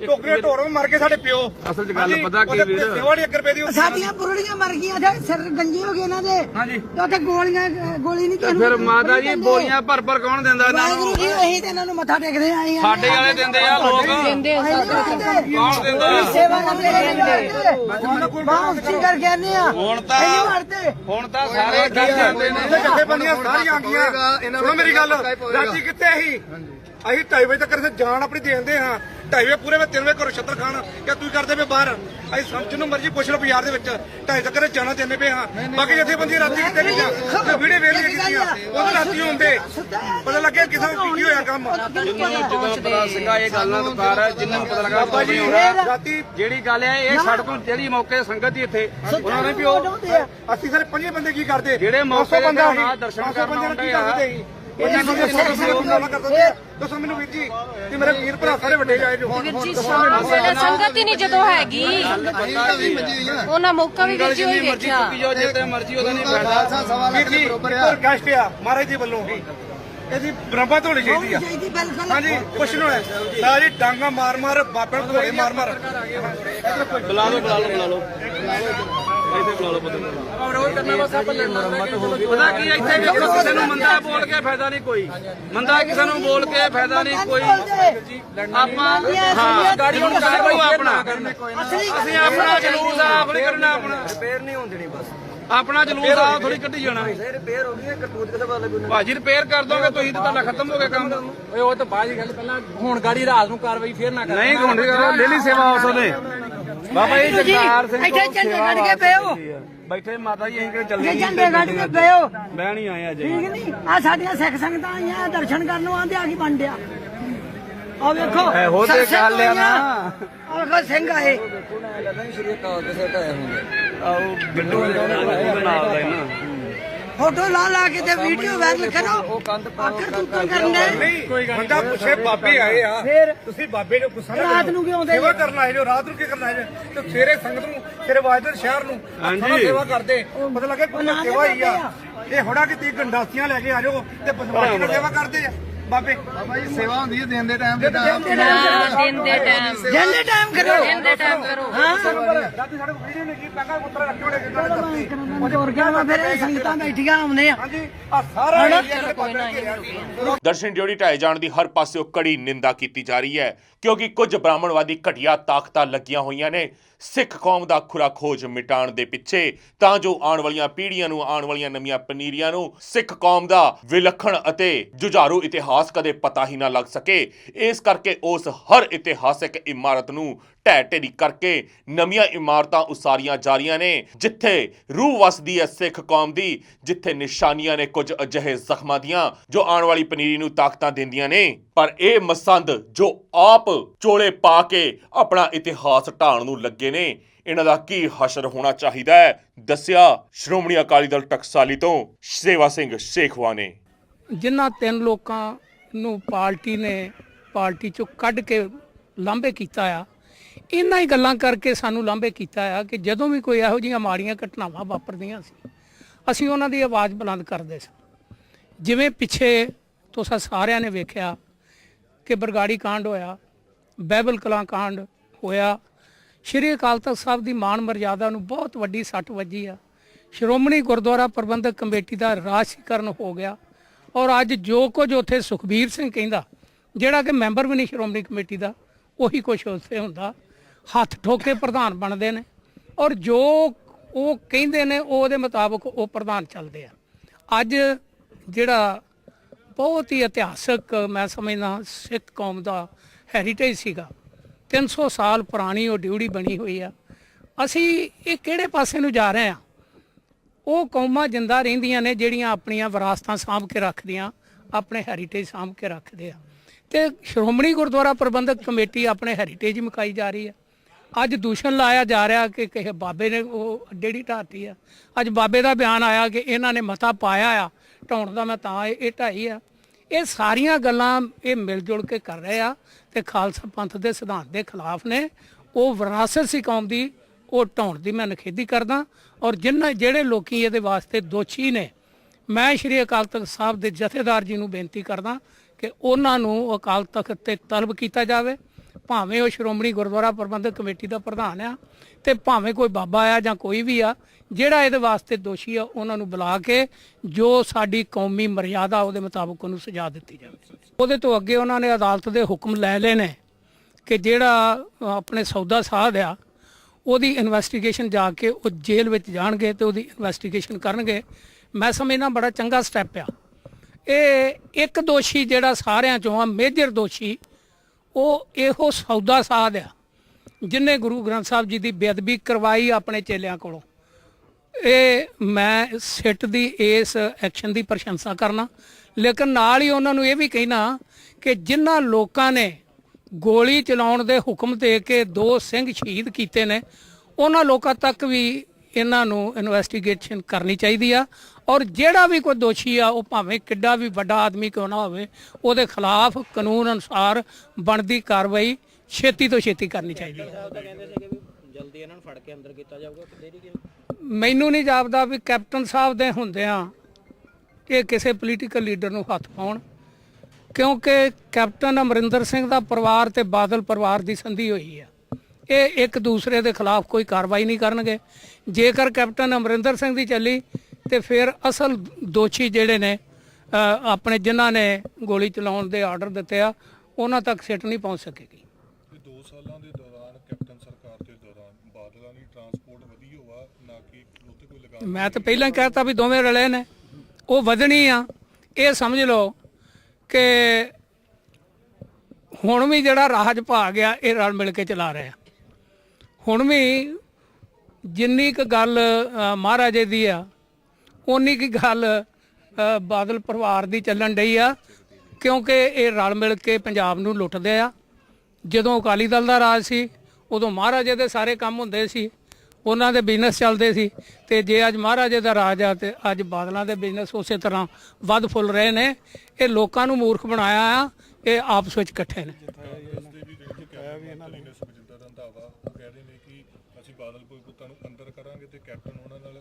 ਟੋਕਰੇ ਢੋਰੋਂ ਮਰ ਕੇ ਸਾਡੇ ਪਿਓ। ਅਸਲ 'ਚ ਗੱਲ ਪਤਾ ਕੀ ਵੀਰ? ਦਿਵਾਲੀ 1 ਰੁਪਏ ਦੀ। ਸਾਡੀਆਂ ਬੁਰੜੀਆਂ ਮਰ ਗਈਆਂ ਤੇ ਸਿਰ ਗੰਜੇ ਹੋ ਗਏ ਇਹਨਾਂ ਦੇ। ਹਾਂਜੀ। ਤੇ ਉੱਥੇ ਗੋਲੀਆਂ ਗੋਲੀ ਨਹੀਂ ਨੂੰ ਫਿਰ ਮਾਤਾ ਜੀ। ਬੋਲੀਆਂ ਭਰ ਭਰ ਕੌਣ ਦਿੰਦਾ ਇਹਨਾਂ ਨੂੰ? ਅਸੀਂ ਤੇ ਇਹਨਾਂ ਨੂੰ ਮੱਥਾ ਟੇਕਦੇ ਆਏ ਆ ਸਾਡੇ ਵਾਲੇ ਦਿੰਦੇ ਆ ਲੋਕ। ਦਿੰਦੇ। ਕੌਣ ਦਿੰਦਾ? ਸੇਵਾ ਕਰਦੇ ਦਿੰਦੇ ਬਾਹ ਉੱਚੀ ਕਰਕੇ ਆਨੇ ਆ ਹੁਣ ਤਾਂ- ਹੁਣ ਤਾਂ ਸਾਰੇ ਡਰ ਜਾਂਦੇ ਨੇ। ਇੱਥੇ ਜਥੇਬੰਦੀਆਂ ਸਾਰੀਆਂ ਆ ਗਈਆਂ ਸੁਣੋ ਮੇਰੀ ਗੱਲ ਰਾਤੀ ਕਿੱਥੇ ਸੀ ਅਸੀਂ 2:30 ਵਜੇ ਤੱਕ ਜਾਨ ਆਪਣੀ ਦੇਂਦੇ ਹਾਂ। 2:30 ਵਜੇ ਪੂਰੇ ਵੇ 3 ਵਜੇ ਘਰੋਂ ਛੱਤਰ ਖਾਣ ਕਿ ਤੂੰ ਕਰਦੇ ਪਏ ਬਾਹਰ? ਅਸੀਂ ਸਮਝ ਨੂੰ ਮਰਜ਼ੀ ਪੁੱਛ ਲਓ ਬਾਜ਼ਾਰ ਦੇ ਵਿੱਚ 2:30 ਤੱਕ ਜਾਣਾ ਦੇਂਦੇ ਪਏ ਹਾਂ। ਬਾਕੀ ਜਥੇਬੰਦੀਆਂ ਰਾਤੀ ਕਿੱਥੇ ਗਈਆਂ ਤੇ ਵੀਡੀਓ ਵੇਖ ਲਈ ਕੀਤੀਆਂ ਉਹ ਰਾਤੀ ਹੁੰਦੇ ਪਤਾ ਲੱਗਿਆ ਕਿਸੇ ਨੂੰ ਕੀ ਹੋਇਆ ਕੰਮ? ਜਦੋਂ ਪਤਾ ਸਿੰਘਾ ਇਹ ਗੱਲ ਨਾ ਦੁਕਾਰ ਜਿੰਨੂੰ ਪਤਾ ਲੱਗਾ ਬਾਬਾ ਜੀ ਰਾਤੀ ਜਿਹੜੀ ਗੱਲ ਹੈ ਇਹ ਸੜਕੋਂ ਜਿਹੜੀ ਮੌਕੇ ਸੰਗਤ ਦੀ ਇੱਥੇ ਉਹਨਾਂ ਨੇ ਵੀ ਉਹ ਅਸੀਂ ਸਾਰੇ ਪੰਜੇ ਬੰਦੇ ਕੀ ਕਰਦੇ? ਜਿਹੜੇ ਮੌਕੇ 900 ਬੰਦਾ ਤੇ ਸੀ, ਹਾਂ ਦਰਸ਼ਨ 900 ਕਰਨ ਆਉਂਦੇ ਆ। ਕਰਦੇ ਸੀ ਉਹਨਾਂ ਨੂੰ ਦੱਸੋ ਕਿਸੇ ਨੂੰ ਗੱਲਾਂ ਕਰਦੇ ਆ ਦੱਸੋ ਮੈਨੂੰ ਵੀਰ ਜੀ ਕਿ ਮੇਰੇ ਵੀਰ ਭਰਾ ਸਾਰੇ ਵੱਡੇ ਆਏ ਜੋ ਵੀਰ ਜੀ ਸ਼ਾਮ ਵੇਲੇ ਸੰਗਤ ਹੀ ਨਹੀਂ ਜਦੋਂ ਹੈਗੀ। ਉਹਨਾਂ ਮੌਕਾ ਵੀ ਵੀਰ ਜੀ ਹੋਈ ਵੇਖਿਆ। ਜੋ ਜਿੱਤੇ ਮਰਜ਼ੀ ਉਹਦਾ ਨਹੀਂ ਫਾਇਦਾ ਖਾਲਸਾ ਸਵਾ ਵੀਰ ਲੱਖ ਜੀ ਦੇ ਇੱਕ ਬਰੋਬਰ ਹੋਰ ਆ ਕਸ਼ਟ ਆ ਮਹਾਰਾਜ ਜੀ ਵੱਲੋਂ ਹੀ ਇਹਦੀ ਬਰਾਬਰ ਹੋਣੀ ਚਾਹੀਦੀ ਆ। ਚਾਹੀਦੀ ਬਿਲਕੁਲ। ਹਾਂਜੀ ਕੁਛ ਨਹੀਂ ਹੋਇਆ ਸਾਰੀ ਡਾਂਗਾ ਮਾਰ ਮਾਰ ਬਾਪੇ ਨੂੰ ਘੋੜੇ ਮਾਰ ਮਾਰ ਬੁਲਾ ਲਓ ਬੁਲਾ ਲਓ ਬੁਲਾ ਲਓ। ਇੱਥੇ ਬੁਲਾ ਲਓ ਪਤਾ ਵਿਰੋਧ ਕਰਨਾ ਬਸ ਆਪਾਂ ਪਤਾ ਕੀ ਹੈ, ਇੱਥੇ ਵੇਖੋ ਕਿਸੇ ਨੂੰ ਮੰਦਾ ਬੋਲ ਕੇ ਫਾਇਦਾ ਨਹੀਂ ਕੋਈ। ਮੰਦਾ ਕਿਸੇ ਨੂੰ ਬੋਲ ਕੇ ਫਾਇਦਾ ਨਹੀਂ ਕੋਈ। ਆਪਾਂ ਹਾਂ ਗਾੜੀ ਹੁਣ ਕਾਰਵਾਈ ਆਪਣਾ। ਅਸੀਂ ਆਪਣਾ ਜਲੂਸ ਆਪ ਨਹੀਂ ਕਰਨਾ ਆਪਣਾ। ਰਿਪੇਅਰ ਨਹੀਂ ਹੋਣ ਦੇਣੀ ਬਸ ਆਪਣਾ ਜਲੂਸ ਆਪ ਥੋੜੀ ਕੱਢੀ ਜਾਣਾ। ਰਿਪੇਅਰ ਹੋ ਗਈ ਕਰਤੂਤ ਕਿਸੇ ਬਾਤ ਲੱਗੂ ਭਾਜੀ ਰਿਪੇਅਰ ਕਰ ਦੋਗੇ ਤੁਸੀਂ ਤਾਂ ਤੁਹਾਡਾ ਖਤਮ ਹੋ ਗਿਆ ਕੰਮ। ਓਏ ਉਹ ਤਾਂ ਬਾਅਦ ਦੀ ਗੱਲ ਪਹਿਲਾਂ ਹੁਣ ਗਾੜੀ ਰਾਤ ਨੂੰ ਕਾਰਵਾਈ ਫੇਰ ਨਾ ਕਰ। ਨਹੀਂ ਹੁਣ ਡੇਲੀ ਸੇਵਾ ਉਸ ਨੇ ਬਾਬਾ ਜੀ ਜਗਤਾਰ ਸਿੰਘ ਇੱਥੇ ਝੰਡੇ ਕੱਢ ਕੇ ਪਿਓ ਬੈਠੇ ਮਾਤਾ ਜੀ ਅਸੀਂ ਕਿਹੜੇ ਚੱਲੇ ਇਹ ਝੰਡੇ ਕੱਢ ਕੇ ਪਿਓ ਮੈਂ ਨਹੀਂ ਆਇਆ ਜੀ ਠੀਕ ਨਹੀਂ ਆ ਸਾਡੀਆਂ ਸਿੱਖ ਸੰਗਤਾਂ ਆਈਆਂ ਦਰਸ਼ਨ ਕਰਨ ਨੂੰ ਆਂਦੇ ਆ ਕੀ ਬਣ ਡਿਆ। ਆ ਵੇਖੋ ਇਹੋ ਤੇ ਸਿੰਘ ਗੱਲ ਆ ਨਾ। ਆਹ ਵੇਖੋ ਸਿੰਘ ਆਏ ਆਓ ਬਿੱਟੂ ਨਾਲ ਦਾ ਨਾ ਫੋਟੋ ਲਾ ਲਾ ਕੇ ਤੇ ਵੀਡੀਓ ਵਾਇਰਲ ਕਰੋ। ਆਖਰ ਤੂੰ ਕੀ ਕਰਨਾ ਨਹੀਂ ਬੰਦਾ ਪੁੱਛੇ ਬਾਬੇ ਆਏ ਆ। ਫੇਰ ਤੁਸੀਂ ਬਾਬੇ ਨੂੰ ਗੁੱਸਾ ਨਾ ਰਾਤ। ਨੂੰ ਕਿਉਂ ਆਉਂਦੇ ਸੇਵਾ? ਕਰਨ ਆਏ ਜੋ ਰਾਤ ਨੂੰ ਕੀ ਕਰਨਾ ਹੈ ਤੇ ਸਵੇਰੇ ਸੰਗਤ ਨੂੰ ਸਵੇਰੇ ਵਾਜਦੇ ਸ਼ਹਿਰ ਨੂੰ ਨਾਲ ਸੇਵਾ ਕਰਦੇ। ਪਤਾ ਲੱਗੇ ਕੋਈ ਸੇਵਾ ਹੀ ਆ। ਇਹ ਹੋੜਾ ਕਿ ਤੀ ਗੰਡਾਸੀਆਂ ਲੈ ਕੇ ਆ ਜਾਓ ਤੇ ਬਦਮਾਸ਼ੀ ਨਾਲ ਸੇਵਾ ਕਰਦੇ ਆ। ਬਾਬੇ ਬਾਬਾ ਜੀ ਸੇਵਾ ਹੁੰਦੀ ਹੈ ਦੇਣ ਦੇ ਟਾਈਮ ਤੇ ਹਾਂ, ਦਿਨ ਦੇ ਟਾਈਮ ਜੰਨੇ ਟਾਈਮ ਕਰੋ। ਦਿਨ ਦੇ ਟਾਈਮ ਕਰੋ। ਰਾਤੀ ਸਾਡੇ ਵੀਡੀਓ ਨੇ ਕੀ ਪੈਗਾ ਪੁੱਤਰ ਰੱਖੇ ਹੋਣੇ ਕਿੰਨਾ ਨੇ ਕਰਤੇ ਹੋਰ ਕਿਆ ਵਾ ਫਿਰ ਇਹ ਸੰਗਤਾਂ ਬੈਠੀਆਂ ਆਉਂਦੇ ਆ। ਹਾਂਜੀ ਆ ਸਾਰਾ ਏਰੀਆ ਦੇ ਨੇ ਸੀ ਦਰਸ਼ਨ ਡਿਊਟੀ ਢਾਏ ਜਾਣ ਦੀ ਹਰ ਪਾਸਿਓਂ ਕੜੀ ਨਿੰਦਾ ਕੀਤੀ ਜਾ ਰਹੀ ਹੈ ਕਿਉਂਕਿ ਕੁਝ ਬ੍ਰਾਹਮਣਵਾਦੀ ਘਟੀਆ ਤਾਕਤਾਂ ਲੱਗੀਆਂ ਹੋਈਆਂ ਨੇ। ਸਿੱਖ ਕੌਮ ਦਾ ਖੁਰਾ ਖੋਜ ਮਿਟਾਉਣ ਦੇ ਪਿੱਛੇ ਤਾਂ ਜੋ ਆਉਣ ਵਾਲੀਆਂ ਪੀੜ੍ਹੀਆਂ ਨੂੰ, ਆਉਣ ਵਾਲੀਆਂ ਨਵੀਆਂ ਪਨੀਰੀਆਂ ਨੂੰ ਸਿੱਖ ਕੌਮ ਦਾ ਵਿਲੱਖਣ ਅਤੇ ਜੁਝਾਰੂ ਇਤਿਹਾਸ ਕਦੇ ਪਤਾ ਹੀ ਨਾ ਲੱਗ ਸਕੇ। ਇਸ ਕਰਕੇ ਉਸ ਹਰ ਇਤਿਹਾਸਕ ਇਮਾਰਤ ਨੂੰ ਢਹਿ ਢੇਰੀ ਕਰਕੇ ਨਵੀਆਂ ਇਮਾਰਤਾਂ ਉਸਾਰੀਆਂ ਜਾ ਰਹੀਆਂ ਨੇ, ਜਿੱਥੇ ਰੂਹ ਵਸਦੀ ਹੈ ਸਿੱਖ ਕੌਮ ਦੀ, ਜਿੱਥੇ ਨਿਸ਼ਾਨੀਆਂ ਨੇ ਕੁਝ ਅਜਿਹੇ ਜ਼ਖਮਾਂ ਦੀਆਂ, ਜੋ ਆਉਣ ਵਾਲੀ ਪਨੀਰੀ ਨੂੰ ਤਾਕਤਾਂ ਦਿੰਦੀਆਂ ਨੇ। ਪਰ ਇਹ ਮਸੰਦ ਜੋ ਆਪ ਚੋਲੇ ਪਾ ਕੇ ਆਪਣਾ ਇਤਿਹਾਸ ਢਾਣ ਨੂੰ ਲੱਗੇ ਨੇ, ਇਹਨਾਂ ਦਾ ਕੀ ਹਸ਼ਰ ਹੋਣਾ ਚਾਹੀਦਾ ਹੈ ਦੱਸਿਆ ਸ਼੍ਰੋਮਣੀ ਅਕਾਲੀ ਦਲ ਟਕਸਾਲੀ ਤੋਂ ਸੇਵਾ ਸਿੰਘ ਸ਼ੇਖਵਾ ਨੇ। ਜਿਨ੍ਹਾਂ ਤਿੰਨ ਲੋਕਾਂ ਨੂੰ ਪਾਰਟੀ ਨੇ ਪਾਰਟੀ ਚੋਂ ਕੱਢ ਕੇ ਲਾਂਭੇ ਕੀਤਾ ਆ ਇਹਨਾਂ ਹੀ ਗੱਲਾਂ ਕਰਕੇ ਸਾਨੂੰ ਲਾਂਭੇ ਕੀਤਾ ਆ ਕਿ ਜਦੋਂ ਵੀ ਕੋਈ ਇਹੋ ਜਿਹੀਆਂ ਮਾੜੀਆਂ ਘਟਨਾਵਾਂ ਵਾਪਰਦੀਆਂ ਸੀ, ਅਸੀਂ ਉਹਨਾਂ ਦੀ ਆਵਾਜ਼ ਬੁਲੰਦ ਕਰਦੇ ਸਾਂ। ਜਿਵੇਂ ਪਿੱਛੇ ਤੁਸੀਂ ਸਾਰਿਆਂ ਨੇ ਵੇਖਿਆ ਕਿ ਬਰਗਾੜੀ ਕਾਂਡ ਹੋਇਆ ਬਾਈਬਲ ਕਲਾਂ ਕਾਂਡ ਹੋਇਆ, ਸ਼੍ਰੀ ਅਕਾਲ ਤਖਤ ਸਾਹਿਬ ਦੀ ਮਾਣ ਮਰਜ਼ਾਦਾ ਨੂੰ ਬਹੁਤ ਵੱਡੀ ਸੱਟ ਵੱਜੀ ਆ। ਸ਼੍ਰੋਮਣੀ ਗੁਰਦੁਆਰਾ ਪ੍ਰਬੰਧਕ ਕਮੇਟੀ ਦਾ ਰਾਸ਼ਟਰੀਕਰਨ ਹੋ ਗਿਆ ਔਰ ਅੱਜ ਜੋ ਕੁਝ ਉੱਥੇ ਸੁਖਬੀਰ ਸਿੰਘ ਕਹਿੰਦਾ, ਜਿਹੜਾ ਕਿ ਮੈਂਬਰ ਵੀ ਨਹੀਂ ਸ਼੍ਰੋਮਣੀ ਕਮੇਟੀ ਦਾ ਉਹੀ ਕੁਝ ਉੱਥੇ ਹੁੰਦਾ। ਹੱਥ ਠੋਕੇ ਪ੍ਰਧਾਨ ਬਣਦੇ ਨੇ ਔਰ ਜੋ ਉਹ ਕਹਿੰਦੇ ਨੇ ਉਹਦੇ ਮੁਤਾਬਕ ਉਹ ਪ੍ਰਧਾਨ ਚੱਲਦੇ ਆ। ਅੱਜ ਜਿਹੜਾ ਬਹੁਤ ਹੀ ਇਤਿਹਾਸਕ ਮੈਂ ਸਮਝਦਾ ਸਿੱਖ ਕੌਮ ਦਾ ਹੈਰੀਟੇਜ ਸੀਗਾ। 300 ਸਾਲ ਪੁਰਾਣੀ ਉਹ ਡਿਊਟੀ ਬਣੀ ਹੋਈ ਆ। ਅਸੀਂ ਇਹ ਕਿਹੜੇ ਪਾਸੇ ਨੂੰ ਜਾ ਰਹੇ ਆ? ਉਹ ਕੌਮਾਂ ਜਿੰਦਾ ਰਹਿੰਦੀਆਂ ਨੇ, ਜਿਹੜੀਆਂ ਆਪਣੀਆਂ ਵਿਰਾਸਤਾਂ ਸਾਂਭ ਕੇ ਰੱਖਦੀਆਂ, ਆਪਣੇ ਹੈਰੀਟੇਜ ਸਾਂਭ ਕੇ ਰੱਖਦੇ ਆ। ਤੇ ਸ਼੍ਰੋਮਣੀ ਗੁਰਦੁਆਰਾ ਪ੍ਰਬੰਧਕ ਕਮੇਟੀ ਆਪਣੇ ਹੈਰੀਟੇਜ ਮਕਾਈ ਜਾ ਰਹੀ ਹੈ। ਅੱਜ ਦੂਸ਼ਣ ਲਾਇਆ ਜਾ ਰਿਹਾ ਕਿ ਕਿਸੇ ਬਾਬੇ ਨੇ ਉਹ ਡੇੜੀ ਢਾਤੀ ਆ। ਅੱਜ ਬਾਬੇ ਦਾ ਬਿਆਨ ਆਇਆ ਕਿ ਇਹਨਾਂ ਨੇ ਮਤਾ ਪਾਇਆ ਆ, ਢਾਉਣ ਦਾ ਮੈਂ ਤਾਂ ਇਹ ਢਾਈ ਆ। ਇਹ ਸਾਰੀਆਂ ਗੱਲਾਂ ਇਹ ਮਿਲ ਜੁਲ ਕੇ ਕਰ ਰਹੇ ਆ ਤੇ ਖਾਲਸਾ ਪੰਥ ਦੇ ਸਿਧਾਂਤ ਦੇ ਖਿਲਾਫ ਨੇ। ਉਹ ਵਿਰਾਸਤ ਸੀ ਕੌਮ ਦੀ, ਉਹ ਢਾਉਣ ਦੀ ਮੈਂ ਨਿਖੇਧੀ ਕਰਦਾ ਔਰ ਜਿਨ੍ਹਾਂ ਜਿਹੜੇ ਲੋਕੀ ਇਹਦੇ ਵਾਸਤੇ ਦੋਸ਼ੀ ਨੇ, ਮੈਂ ਸ਼੍ਰੀ ਅਕਾਲ ਤਖਤ ਸਾਹਿਬ ਦੇ ਜਥੇਦਾਰ ਜੀ ਨੂੰ ਬੇਨਤੀ ਕਰਦਾ ਕਿ ਉਹਨਾਂ ਨੂੰ ਅਕਾਲ ਤਖਤ ਤੇ ਤਲਬ ਕੀਤਾ ਜਾਵੇ। ਭਾਵੇਂ ਉਹ ਸ਼੍ਰੋਮਣੀ ਗੁਰਦੁਆਰਾ ਪ੍ਰਬੰਧਕ ਕਮੇਟੀ ਦਾ ਪ੍ਰਧਾਨ ਆ ਤੇ ਭਾਵੇਂ ਕੋਈ ਬਾਬਾ ਆ ਜਾਂ ਕੋਈ ਵੀ ਆ, ਜਿਹੜਾ ਇਹਦੇ ਵਾਸਤੇ ਦੋਸ਼ੀ ਆ, ਉਹਨਾਂ ਨੂੰ ਬੁਲਾ ਕੇ ਜੋ ਸਾਡੀ ਕੌਮੀ ਮਰਿਆਦਾ ਉਹਦੇ ਮੁਤਾਬਕ ਉਹਨੂੰ ਸਜ਼ਾ ਦਿੱਤੀ ਜਾਵੇ। ਉਹਦੇ ਤੋਂ ਅੱਗੇ ਉਹਨਾਂ ਨੇ ਅਦਾਲਤ ਦੇ ਹੁਕਮ ਲੈ ਲਏ ਨੇ ਕਿ ਜਿਹੜਾ ਆਪਣੇ ਸੌਦਾ ਸਾਧ ਆ, ਉਹਦੀ ਇਨਵੈਸਟੀਗੇਸ਼ਨ ਜਾ ਕੇ ਉਹ ਜੇਲ੍ਹ ਵਿੱਚ ਜਾਣਗੇ ਤੇ ਉਹਦੀ ਇਨਵੈਸਟੀਗੇਸ਼ਨ ਕਰਨਗੇ। ਮੈਂ ਸਮਝਦਾ ਬੜਾ ਚੰਗਾ ਸਟੈਪ ਆ। ਇਹ ਇੱਕ ਦੋਸ਼ੀ ਜਿਹੜਾ ਸਾਰਿਆਂ ਚੋਂ ਆ, ਮੇਜਰ ਦੋਸ਼ੀ, ਉਹ ਇਹੋ ਸੌਦਾ ਸਾਧ ਆ, ਜਿਨੇ ਗੁਰੂ ਗ੍ਰੰਥ ਸਾਹਿਬ ਜੀ ਦੀ ਬੇਅਦਬੀ ਕਰਵਾਈ ਆਪਣੇ ਚੇਲਿਆਂ ਕੋਲੋਂ। ਇਹ ਮੈਂ ਸਿੱਟ ਦੀ ਇਸ ਐਕਸ਼ਨ ਦੀ ਪ੍ਰਸ਼ੰਸਾ ਕਰਨਾ, ਲੇਕਿਨ ਨਾਲ ਹੀ ਉਹਨਾਂ ਨੂੰ ਇਹ ਵੀ ਕਹਿਣਾ ਕਿ ਜਿਨ੍ਹਾਂ ਲੋਕਾਂ ਨੇ ਗੋਲੀ ਚਲਾਉਣ ਦੇ ਹੁਕਮ ਦੇ ਕੇ ਦੋ ਸਿੰਘ ਸ਼ਹੀਦ ਕੀਤੇ ਨੇ, ਉਹਨਾਂ ਲੋਕਾਂ ਤੱਕ ਵੀ ਇਹਨਾਂ ਨੂੰ ਇਨਵੈਸਟੀਗੇਸ਼ਨ ਕਰਨੀ ਚਾਹੀਦੀ ਆ। ਔਰ ਜਿਹੜਾ ਵੀ ਕੋਈ ਦੋਸ਼ੀ ਆ ਉਹ ਭਾਵੇਂ ਕਿੱਡਾ ਵੀ ਵੱਡਾ ਆਦਮੀ ਕਿਉਂ ਨਾ ਹੋਵੇ ਉਹਦੇ ਖਿਲਾਫ ਕਾਨੂੰਨ ਅਨੁਸਾਰ ਬਣਦੀ ਕਾਰਵਾਈ ਛੇਤੀ ਤੋਂ ਛੇਤੀ ਕਰਨੀ ਚਾਹੀਦੀ ਹੈ। ਜਲਦੀ ਇਹਨਾਂ ਨੂੰ ਫੜ ਕੇ ਅੰਦਰ ਕੀਤਾ ਜਾਊਗਾ ਕਿ ਦੇਰੀ ਮੈਨੂੰ ਨਹੀਂ ਜਾਪਦਾ ਵੀ ਕੈਪਟਨ ਸਾਹਿਬ ਦੇ ਹੁੰਦਿਆਂ ਇਹ ਕਿਸੇ ਪੋਲੀਟੀਕਲ ਲੀਡਰ ਨੂੰ ਹੱਥ ਪਾਉਣ ਕਿਉਂਕਿ ਕੈਪਟਨ ਅਮਰਿੰਦਰ ਸਿੰਘ ਦਾ ਪਰਿਵਾਰ ਤੇ ਬਾਦਲ ਪਰਿਵਾਰ ਦੀ ਸੰਧੀ ਹੋਈ ਆ। ਇਹ ਇੱਕ ਦੂਸਰੇ ਦੇ ਖਿਲਾਫ ਕੋਈ ਕਾਰਵਾਈ ਨਹੀਂ ਕਰਨਗੇ। ਜੇਕਰ ਕੈਪਟਨ ਅਮਰਿੰਦਰ ਸਿੰਘ ਦੀ ਚੱਲੀ ਤੇ ਫਿਰ ਅਸਲ ਦੋਸ਼ੀ ਜਿਹੜੇ ਨੇ ਆਪਣੇ ਜਿਨ੍ਹਾਂ ਨੇ ਗੋਲੀ ਚਲਾਉਣ ਦੇ ਆਰਡਰ ਦਿੱਤੇ ਆ ਉਹਨਾਂ ਤੱਕ ਸਿੱਟ ਨਹੀਂ ਪਹੁੰਚ ਸਕੇਗੀ। ਦੋ ਸਾਲਾਂ ਦੇ ਦੌਰਾਨ ਕੈਪਟਨ ਸਰਕਾਰ ਦੇ ਦੌਰਾਨ ਬਾਦਲਾਂ ਦੀ ਟਰਾਂਸਪੋਰਟ ਵਧੀ ਹੋਆ ਨਾ ਕਿ ਉੱਤੇ ਕੋਈ ਲਗਾ ਮੈਂ ਤਾਂ ਪਹਿਲਾਂ ਕਹਿਤਾ ਵੀ ਦੋਵੇਂ ਰਲੇ ਨੇ। ਉਹ ਵਧਣੀ ਆ। ਇਹ ਸਮਝ ਲਓ ਕਿ ਹੁਣ ਵੀ ਜਿਹੜਾ ਰਾਜ ਭਾਗ ਆ ਇਹ ਰਲ ਮਿਲ ਕੇ ਚਲਾ ਰਿਹਾ। ਹੁਣ ਵੀ ਜਿੰਨੀ ਕੁ ਗੱਲ ਮਹਾਰਾਜੇ ਦੀ ਆ ਉਨੀ ਕੀ ਗੱਲ ਅ, ਬਾਦਲ ਪਰਿਵਾਰ ਦੀ ਚੱਲਣ ਡਈ ਆ ਕਿਉਂਕਿ ਇਹ ਰਲ ਮਿਲ ਕੇ ਪੰਜਾਬ ਨੂੰ ਲੁੱਟਦੇ ਆ। ਜਦੋਂ ਅਕਾਲੀ ਦਲ ਦਾ ਰਾਜ ਸੀ ਉਦੋਂ ਮਹਾਰਾਜੇ ਦੇ ਸਾਰੇ ਕੰਮ ਹੁੰਦੇ ਸੀ ਉਹਨਾਂ ਦੇ ਬਿਜ਼ਨਸ ਚੱਲਦੇ ਸੀ ਤੇ ਜੇ ਅੱਜ ਮਹਾਰਾਜੇ ਦਾ ਰਾਜ ਆ ਤੇ ਅੱਜ ਬਾਦਲਾਂ ਦੇ ਬਿਜ਼ਨਸ ਉਸੇ ਤਰ੍ਹਾਂ ਵੱਧ ਫੁੱਲ ਰਹੇ ਨੇ। ਇਹ ਲੋਕਾਂ ਨੂੰ ਮੂਰਖ ਬਣਾਇਆ ਆ ਇਹ ਆਪਸ ਵਿੱਚ ਇਕੱਠੇ ਨੇ ਸੁਖਜਿੰਦਰ ਰੰਧਾਵਾ ਉਹ ਕਹਿ ਰਹੇ ਨੇ ਕਿ ਅਸੀਂ ਬਾਦਲ ਪੁੱਤਾਂ ਨੂੰ ਅੰਦਰ ਕਰਾਂਗੇ ਤੇ ਕੈਪਟਨ ਉਹਨਾਂ ਨਾਲ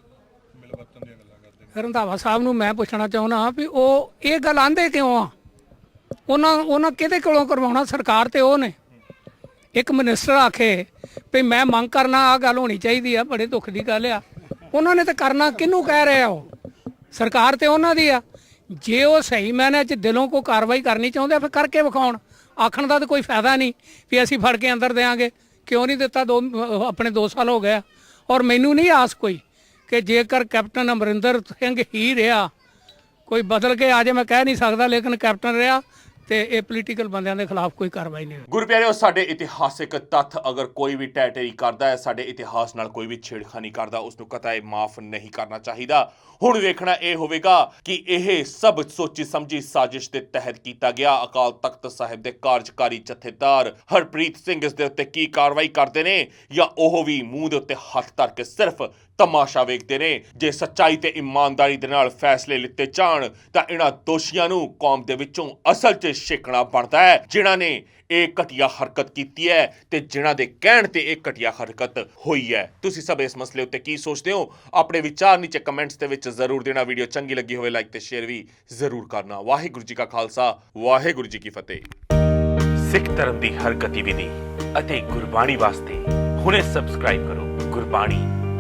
ਮਿਲ ਵਰਤਨ ਦੀਆਂ ਗੱਲਾਂ ਕਰਦੇ ਨੇ ਰੰਧਾਵਾ ਸਾਹਿਬ ਨੂੰ ਮੈਂ ਪੁੱਛਣਾ ਚਾਹੁੰਦਾ ਵੀ ਉਹ ਇਹ ਗੱਲ ਆਂਦੇ ਕਿਉਂ ਆ? ਉਹਨਾਂ ਉਹਨਾਂ ਕਿਹਦੇ ਕੋਲੋਂ ਕਰਵਾਉਣਾ ਸਰਕਾਰ ਤੇ ਉਹ ਨੇ? ਇੱਕ ਮਿਨਿਸਟਰ ਆਖੇ ਵੀ ਮੈਂ ਮੰਗ ਕਰਨਾ ਆ ਗੱਲ ਹੋਣੀ ਚਾਹੀਦੀ ਆ, ਬੜੇ ਦੁੱਖ ਦੀ ਗੱਲ ਆ। ਉਹਨਾਂ ਨੇ ਤਾਂ ਕਰਨਾ ਕਿਹਨੂੰ ਕਹਿ ਰਹੇ ਆ ਉਹ? ਸਰਕਾਰ ਤੇ ਉਹਨਾਂ ਦੀ ਆ। ਜੇ ਉਹ ਸਹੀ ਮੈਨੇ ਚ ਦਿਲੋਂ ਕੋਈ ਕਾਰਵਾਈ ਕਰਨੀ ਚਾਹੁੰਦੇ ਆ, ਫਿਰ ਕਰਕੇ ਵਿਖਾਉਣ। ਆਖਣ ਦਾ ਤਾਂ ਕੋਈ ਫਾਇਦਾ ਨਹੀਂ ਵੀ ਅਸੀਂ ਫੜ ਕੇ ਅੰਦਰ ਦੇਾਂਗੇ ਕਿਉਂ ਨਹੀਂ ਦਿੱਤਾ ਦੋ ਆਪਣੇ 2 ਸਾਲ ਹੋ ਗਏ ਔਰ ਮੈਨੂੰ ਨਹੀਂ ਆਸ ਕੋਈ ਕਿ ਜੇਕਰ ਕੈਪਟਨ ਅਮਰਿੰਦਰ ਸਿੰਘ ਹੀ ਰਿਹਾ, ਕੋਈ ਬਦਲ ਕੇ ਆ ਜੇ ਮੈਂ ਕਹਿ ਨਹੀਂ ਸਕਦਾ, ਲੇਕਿਨ ਕੈਪਟਨ ਰਿਹਾ ਤੇ ਇਹ ਪੋਲੀਟੀਕਲ ਬੰਦਿਆਂ ਦੇ ਖਿਲਾਫ ਕੋਈ ਕਾਰਵਾਈ ਨਹੀਂ ਗੁਰਪਿਆਰਿਓ ਸਾਡੇ ਇਤਿਹਾਸਿਕ ਤੱਥ ਅਗਰ ਕੋਈ ਵੀ ਟੈਟੇਰੀ ਕਰਦਾ ਹੈ, ਸਾਡੇ ਇਤਿਹਾਸ ਨਾਲ ਕੋਈ ਵੀ ਛੇੜਖਾਨੀ ਕਰਦਾ ਉਸ ਨੂੰ ਕਤਾਏ ਮਾਫ ਨਹੀਂ ਕਰਨਾ ਚਾਹੀਦਾ। ਹੁਣ ਵੇਖਣਾ ਇਹ ਹੋਵੇਗਾ ਕਿ ਇਹ ਸਭ ਸੋਚੀ ਸਮਝੀ ਸਾਜ਼ਿਸ਼ ਦੇ ਤਹਿਤ ਕੀਤਾ ਗਿਆ। ਅਕਾਲ ਤਖਤ ਸਾਹਿਬ ਦੇ ਕਾਰਜਕਾਰੀ ਜਥੇਦਾਰ ਹਰਪ੍ਰੀਤ ਸਿੰਘ ਇਸ ਦੇ ਉੱਤੇ ਕੀ ਕਾਰਵਾਈ ਕਰਦੇ ਨੇ ਜਾਂ ਉਹ ਵੀ ਮੂੰਹ ਦੇ ਉੱਤੇ ਹੱਥ ਧਰ ਕੇ ਸਿਰਫ ਤਮਾਸ਼ਾ ਵੇਖਦੇ ਨੇ। ਜੇ ਸੱਚਾਈ ਤੇ ਇਮਾਨਦਾਰੀ ਦੇ ਨਾਲ ਫੈਸਲੇ ਲਿੱਤੇ ਜਾਣ, ਤਾਂ ਇਹਨਾਂ ਦੋਸ਼ੀਆਂ ਨੂੰ ਕੌਮ ਦੇ ਵਿੱਚੋਂ ਅਸਲ 'ਚ ਛੇਕਣਾ ਬਣਦਾ ਹੈ। ਜਿਨ੍ਹਾਂ ਨੇ ਇਹ ਘਟੀਆ ਹਰਕਤ ਕੀਤੀ ਹੈ ਤੇ ਜਿਨ੍ਹਾਂ ਦੇ ਕਹਿਣ ਤੇ ਇਹ ਘਟੀਆ ਹਰਕਤ ਹੋਈ ਹੈ। ਤੁਸੀਂ ਸਭ ਇਸ ਮਸਲੇ ਉੱਤੇ ਕੀ ਸੋਚਦੇ ਹੋ? ਆਪਣੇ ਵਿਚਾਰ ਨੀਚੇ ਕਮੈਂਟਸ ਦੇ ਵਿੱਚ ਜ਼ਰੂਰ ਦੇਣਾ। ਵੀਡੀਓ ਚੰਗੀ ਲੱਗੀ ਹੋਵੇ ਲਾਈਕ ਤੇ ਸ਼ੇਅਰ ਵੀ ਜ਼ਰੂਰ ਕਰਨਾ। ਵਾਹਿਗੁਰੂ ਜੀ ਕਾ ਖਾਲਸਾ, ਵਾਹਿਗੁਰੂ ਜੀ ਕੀ ਫਤਿਹ। ਸਿੱਖ ਧਰਮ ਦੀ ਹਰ ਗਤੀਵਿਧੀ ਅਤੇ ਗੁਰਬਾਣੀ ਵਾਸਤੇ ਹੁਣੇ ਸਬਸਕ੍ਰਾਈਬ ਕਰੋ ਗੁਰਬਾਣੀ